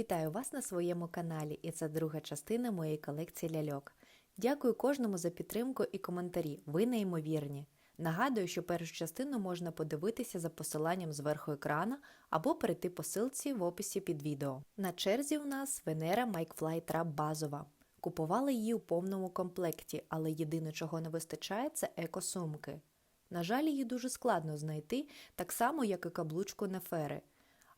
Вітаю вас на своєму каналі, і це друга частина моєї колекції ляльок. Дякую кожному за підтримку і коментарі. Ви неймовірні. Нагадую, що першу частину можна подивитися за посиланням зверху екрана або перейти по ссылці в описі під відео. На черзі у нас Венера Майкфлай Трап базова. Купувала її у повному комплекті, але єдине, чого не вистачає, це екосумки. На жаль, її дуже складно знайти, так само, як і каблучку Нефери.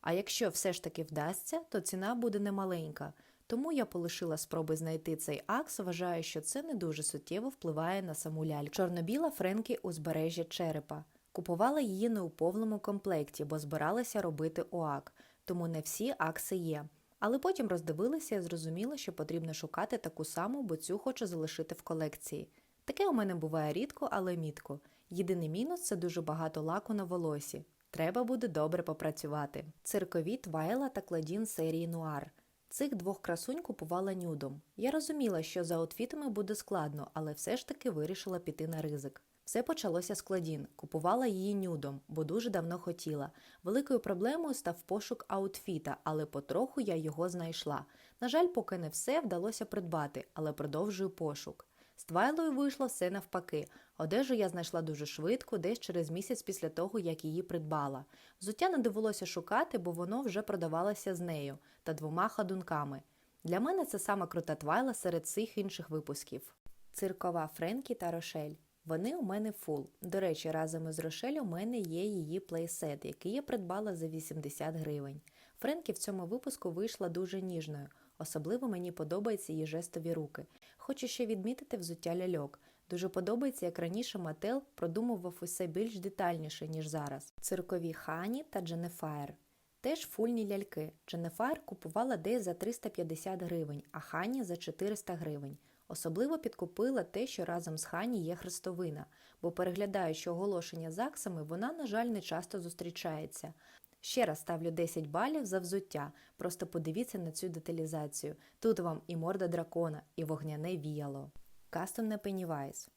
А якщо все ж таки вдасться, то ціна буде немаленька. Тому я полишила спроби знайти цей акс, вважаю, що це не дуже суттєво впливає на саму ляльку. Чорнобіла Френкі узбережжя черепа. Купувала її не у повному комплекті, бо збиралася робити ОАК, тому не всі акси є. Але потім роздивилася і зрозуміла, що потрібно шукати таку саму, бо цю хочу залишити в колекції. Таке у мене буває рідко, але мітко. Єдиний мінус це дуже багато лаку на волосі. Треба буде добре попрацювати. Циркові Твайла та Кладін серії Нуар. Цих двох красунь купувала нюдом. Я розуміла, що за аутфітами буде складно, але все ж таки вирішила піти на ризик. Все почалося з Кладін. Купувала її нюдом, бо дуже давно хотіла. Великою проблемою став пошук аутфіта, але потроху я його знайшла. На жаль, поки не все вдалося придбати, але продовжую пошук. З Твайлою вийшло все навпаки. Одежу я знайшла дуже швидко, десь через місяць після того, як її придбала. Взуття не довелося шукати, бо воно вже продавалося з нею та двома ходунками. Для мене це сама крута Твайла серед всіх інших випусків. Циркова Френкі та Рошель. Вони у мене фул. До речі, разом із Рошель у мене є її плейсет, який я придбала за 80 гривень. Френкі в цьому випуску вийшла дуже ніжною. Особливо мені подобаються її жестові руки. Хочу ще відмітити взуття ляльок. Дуже подобається, як раніше Мател продумував усе більш детальніше, ніж зараз. Циркові Хані та Дженефаєр. Теж фульні ляльки. Дженефаєр купувала десь за 350 гривень, а Хані за 400 гривень. Особливо підкупила те, що разом з Хані є хрестовина, бо переглядаючи оголошення з аксами, вона, на жаль, не часто зустрічається. Ще раз ставлю 10 балів за взуття. Просто подивіться на цю деталізацію. Тут вам і морда дракона, і вогняне віяло. Кастомне Пеннівайз.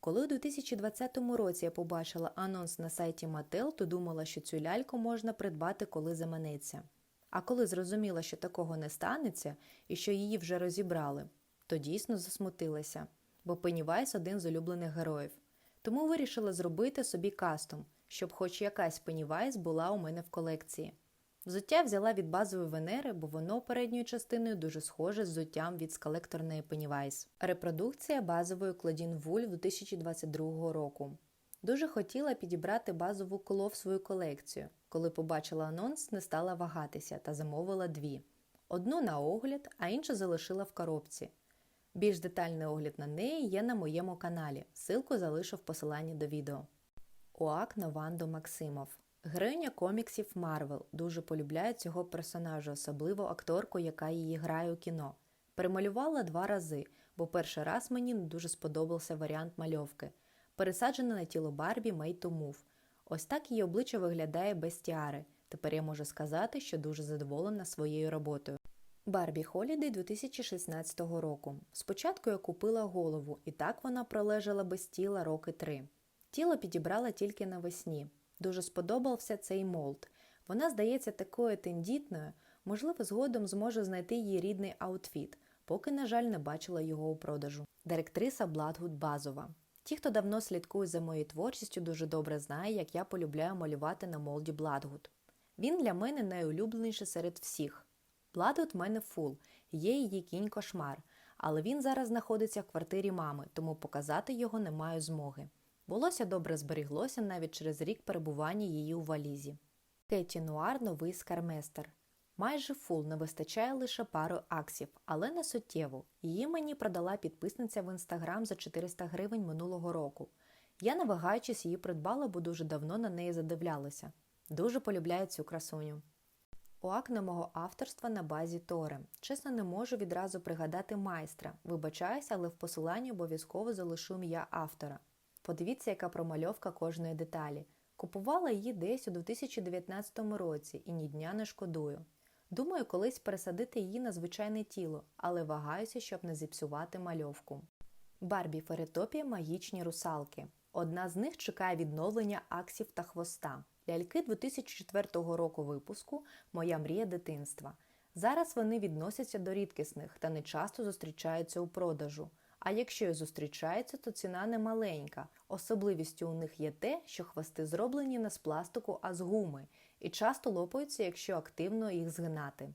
Коли у 2020 році я побачила анонс на сайті Mattel, то думала, що цю ляльку можна придбати, коли заманеться. А коли зрозуміла, що такого не станеться і що її вже розібрали, то дійсно засмутилася, бо Пеннівайз один з улюблених героїв. Тому вирішила зробити собі кастом, щоб хоч якась Пеннівайз була у мене в колекції. Взуття взяла від базової Венери, бо воно передньою частиною дуже схоже з взуттям від скалекторної Pennywise. Репродукція базової Claudine Wool 2022 року. Дуже хотіла підібрати базову коло в свою колекцію. Коли побачила анонс, не стала вагатися та замовила дві. Одну на огляд, а іншу залишила в коробці. Більш детальний огляд на неї є на моєму каналі. Силку залишу в посиланні до відео. Оак Новандо Максимов. Героїня коміксів Марвел дуже полюбляє цього персонажа, особливо акторку, яка її грає у кіно. Перемалювала два рази, бо перший раз мені дуже сподобався варіант мальовки. Пересаджена на тіло Барбі Made to Move. Ось так її обличчя виглядає без тіари. Тепер я можу сказати, що дуже задоволена своєю роботою. Барбі Холідей 2016 року. Спочатку я купила голову, і так вона пролежала без тіла роки три. Тіло підібрала тільки навесні. Дуже сподобався цей молд. Вона здається такою тендітною, можливо, згодом зможе знайти її рідний аутфіт, поки, на жаль, не бачила його у продажу. Директриса Бладгуд базова. Ті, хто давно слідкує за моєю творчістю, дуже добре знає, як я полюбляю малювати на молді Бладгуд. Він для мене найулюбленіший серед всіх. Бладгуд в мене фул, є її кінь кошмар, але він зараз знаходиться в квартирі мами, тому показати його не маю змоги. Волосся добре зберіглося навіть через рік перебування її у валізі. Кеті Нуар новий скарместер. Майже фул не вистачає лише пару аксів, але не суттєво. Її мені продала підписниця в інстаграм за 400 гривень минулого року. Я, не вагаючись, її придбала, бо дуже давно на неї задивлялася. Дуже полюбляю цю красуню. Оак на мого авторства на базі Торе. Чесно, не можу відразу пригадати майстра. Вибачаюся, але в посиланні обов'язково залишу ім'я автора. Подивіться, яка промальовка кожної деталі. Купувала її десь у 2019 році і ні дня не шкодую. Думаю, колись пересадити її на звичайне тіло, але вагаюся, щоб не зіпсувати мальовку. Барбі Феретопія магічні русалки. Одна з них чекає відновлення аксів та хвоста. Ляльки 2004 року випуску Моя мрія дитинства. Зараз вони відносяться до рідкісних та не часто зустрічаються у продажу. А якщо і зустрічаються, то ціна не маленька. Особливістю у них є те, що хвости зроблені не з пластику, а з гуми, і часто лопаються, якщо активно їх згинати.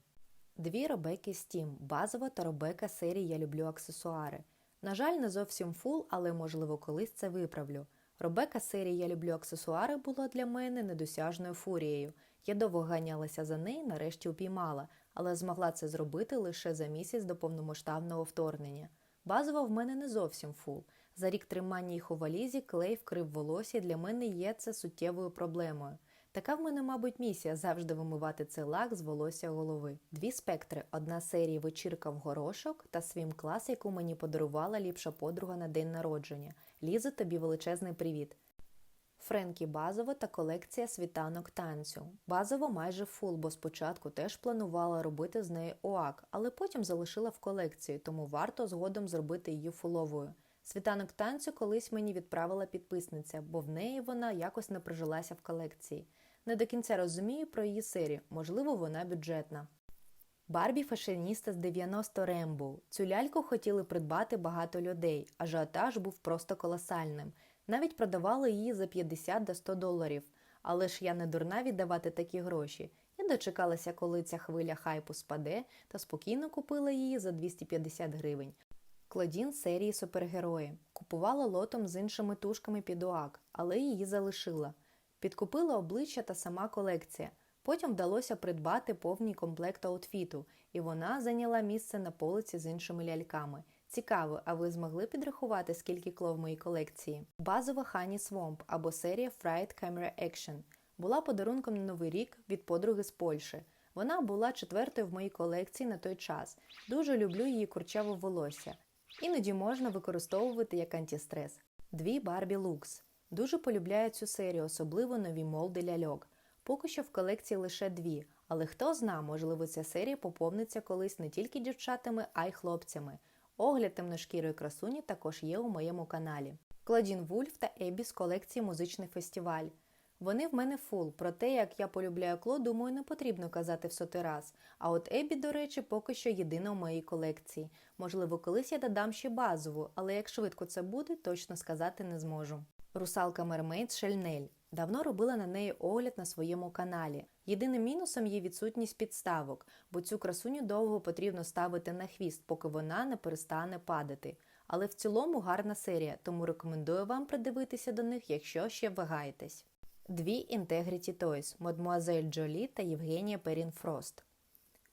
Дві Робеки Steam, базова та Робека серії Я люблю аксесуари. На жаль, не зовсім фул, але можливо колись це виправлю. Робека серії Я люблю аксесуари була для мене недосяжною фурією. Я довго ганялася за нею, нарешті упіймала, але змогла це зробити лише за місяць до повномасштабного вторгнення. Базова в мене не зовсім фул. За рік тримання їх у валізі клей вкрив волосся, і для мене є це суттєвою проблемою. Така в мене, мабуть, місія завжди вимивати цей лак з волосся голови. Дві спектри: одна серія вечірка в горошок та свім клас, яку мені подарувала ліпша подруга на день народження. Ліза, тобі величезний привіт. Френкі базово та колекція світанок танцю. Базово майже фул, бо спочатку теж планувала робити з неї оак, але потім залишила в колекції, тому варто згодом зробити її фуловою. Світанок танцю колись мені відправила підписниця, бо в неї вона якось не прижилася в колекції. Не до кінця розумію про її серію, можливо, вона бюджетна. Барбі фашіоніста з 90 Рембоу. Цю ляльку хотіли придбати багато людей, ажіотаж був просто колосальним. Навіть продавали її за 50 до 100 доларів. Але ж я не дурна віддавати такі гроші. Я дочекалася, коли ця хвиля хайпу спаде, та спокійно купила її за 250 гривень. Клодін серії супергерої. Купувала лотом з іншими тушками під ОАК, але її залишила. Підкупила обличчя та сама колекція. Потім вдалося придбати повний комплект аутфіту, і вона зайняла місце на полиці з іншими ляльками. Цікаво, а ви змогли підрахувати, скільки кло в моїй колекції? Базова Honey Swamp або серія Fright Camera Action була подарунком на новий рік від подруги з Польщі. Вона була четвертою в моїй колекції на той час. Дуже люблю її курчаве волосся. Іноді можна використовувати як антистрес. Дві Барбі Лукс. Дуже полюбляю цю серію, особливо нові молди ляльок. Поки що в колекції лише дві, але хто зна, можливо, ця серія поповниться колись не тільки дівчатами, а й хлопцями. Огляд темношкірої красуні також є у моєму каналі. Клодін Вульф та Ебі з колекції Музичний фестиваль. Вони в мене фул, про те, як я полюбляю кло, думаю, не потрібно казати в сотий раз. А от Ебі, до речі, поки що єдина в моїй колекції. Можливо, колись я додам ще базову, але як швидко це буде, точно сказати не зможу. Русалка Мермейд Шельнель. Давно робила на неї огляд на своєму каналі. Єдиним мінусом є відсутність підставок, бо цю красуню довго потрібно ставити на хвіст, поки вона не перестане падати. Але в цілому гарна серія, тому рекомендую вам придивитися до них, якщо ще вагаєтесь. Дві Integrity Toys Мадмуазель Джолі та Євгенія Перін Фрост.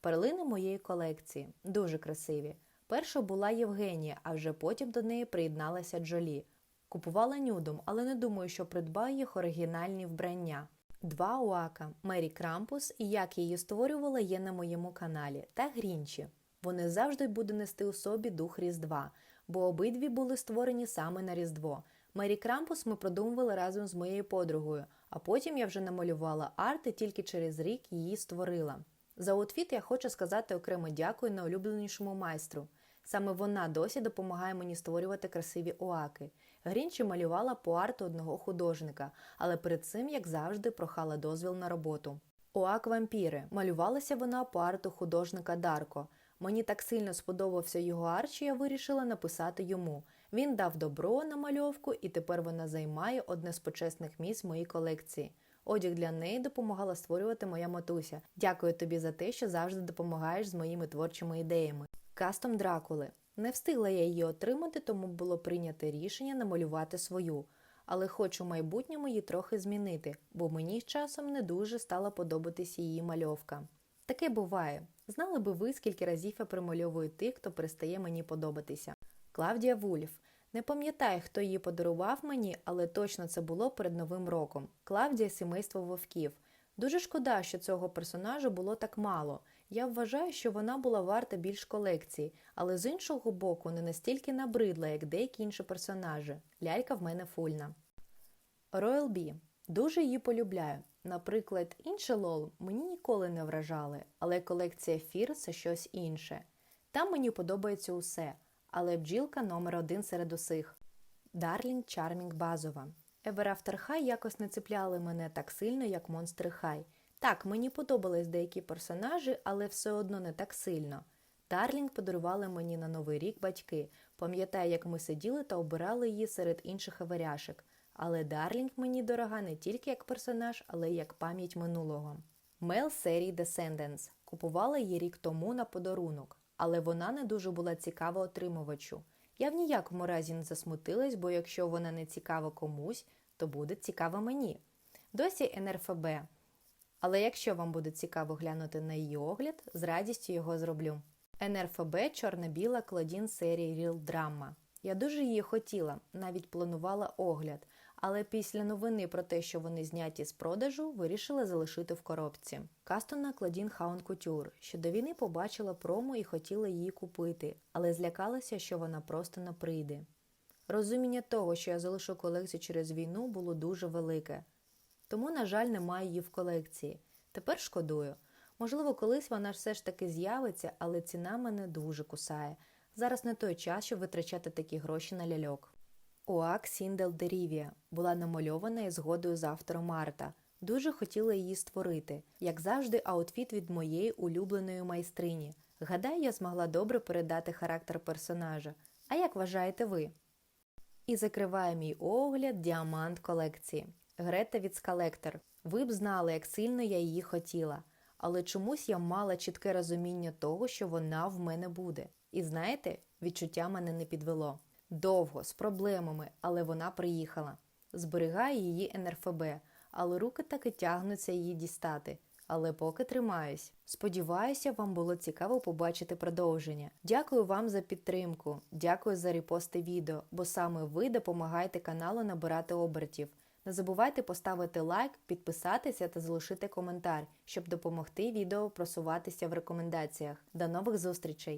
Перлини моєї колекції дуже красиві. Перша була Євгенія, а вже потім до неї приєдналася Джолі. Купувала нюдом, але не думаю, що придбаю їх оригінальні вбрання. Два Уака Мері Крампус і як її створювала є на моєму каналі, та Грінчі. Вони завжди будуть нести у собі дух Різдва, бо обидві були створені саме на Різдво. Мері Крампус ми продумували разом з моєю подругою, а потім я вже намалювала арт і тільки через рік її створила. За outfit я хочу сказати окремо дякую найулюбленішому майстру. Саме вона досі допомагає мені створювати красиві оаки. Грінчі малювала по арту одного художника, але перед цим, як завжди, прохала дозвіл на роботу. Оак вампіри малювалася вона по арту художника Дарко. Мені так сильно сподобався його арт, що я вирішила написати йому. Він дав добро на мальовку, і тепер вона займає одне з почесних місць моїй колекції. Одяг для неї допомагала створювати моя матуся. Дякую тобі за те, що завжди допомагаєш з моїми творчими ідеями. Кастом Дракули. Не встигла я її отримати, тому було прийнято рішення намалювати свою. Але хочу в майбутньому її трохи змінити, бо мені з часом не дуже стала подобатись її мальовка. Таке буває. Знали би ви, скільки разів я примальовую тих, хто перестає мені подобатися. Клавдія Вульф. Не пам'ятаю, хто її подарував мені, але точно це було перед Новим роком. Клавдія сімейство вовків. Дуже шкода, що цього персонажу було так мало. Я вважаю, що вона була варта більш колекції, але з іншого боку не настільки набридла, як деякі інші персонажі. Лялька в мене фульна. Royal B. Дуже її полюбляю. Наприклад, інші лол мені ніколи не вражали, але колекція Фір це щось інше. Там мені подобається усе, але бджілка номер один серед усіх. Дарлінг Чармінг базова. Ever After High якось не цепляли мене так сильно, як Monster High. Так, мені подобались деякі персонажі, але все одно не так сильно. Дарлінг подарували мені на новий рік батьки. Пам'ятаю, як ми сиділи та обирали її серед інших аваряшек. Але Дарлінг мені дорога не тільки як персонаж, але й як пам'ять минулого. Мел серії Descendants. Купувала її рік тому на подарунок, але вона не дуже була цікава отримувачу. Я в ніякому разі не засмутилась, бо якщо вона не цікава комусь, то буде цікава мені. Досі НРФБ. Але якщо вам буде цікаво глянути на її огляд, з радістю його зроблю. НРФБ чорно-біла Клодін серії Real Drama. Я дуже її хотіла, навіть планувала огляд, але після новини про те, що вони зняті з продажу, вирішила залишити в коробці. Кастона Клодін Хаун Кутюр. Ще до війни побачила промо і хотіла її купити, але злякалася, що вона просто не прийде. Розуміння того, що я залишу колекцію через війну, було дуже велике. Тому, на жаль, немає її в колекції. Тепер шкодую. Можливо, колись вона все ж таки з'явиться, але ціна мене дуже кусає. Зараз не той час, щоб витрачати такі гроші на ляльок. Оак Сіндел Дерівія була намальована із згодою з автором Марта. Дуже хотіла її створити, як завжди, аутфіт від моєї улюбленої майстрині. Гадаю, я змогла добре передати характер персонажа. А як вважаєте ви? І закриває мій огляд діамант колекції. Грета від Скалектор. Ви б знали, як сильно я її хотіла, але чомусь я мала чітке розуміння того, що вона в мене буде. І знаєте, відчуття мене не підвело. Довго, з проблемами, але вона приїхала. Зберігаю її НРФБ, але руки так і тягнуться її дістати. Але поки тримаюсь. Сподіваюся, вам було цікаво побачити продовження. Дякую вам за підтримку, дякую за репости відео, бо саме ви допомагаєте каналу набирати обертів. Не забувайте поставити лайк, підписатися та залишити коментар, щоб допомогти відео просуватися в рекомендаціях. До нових зустрічей!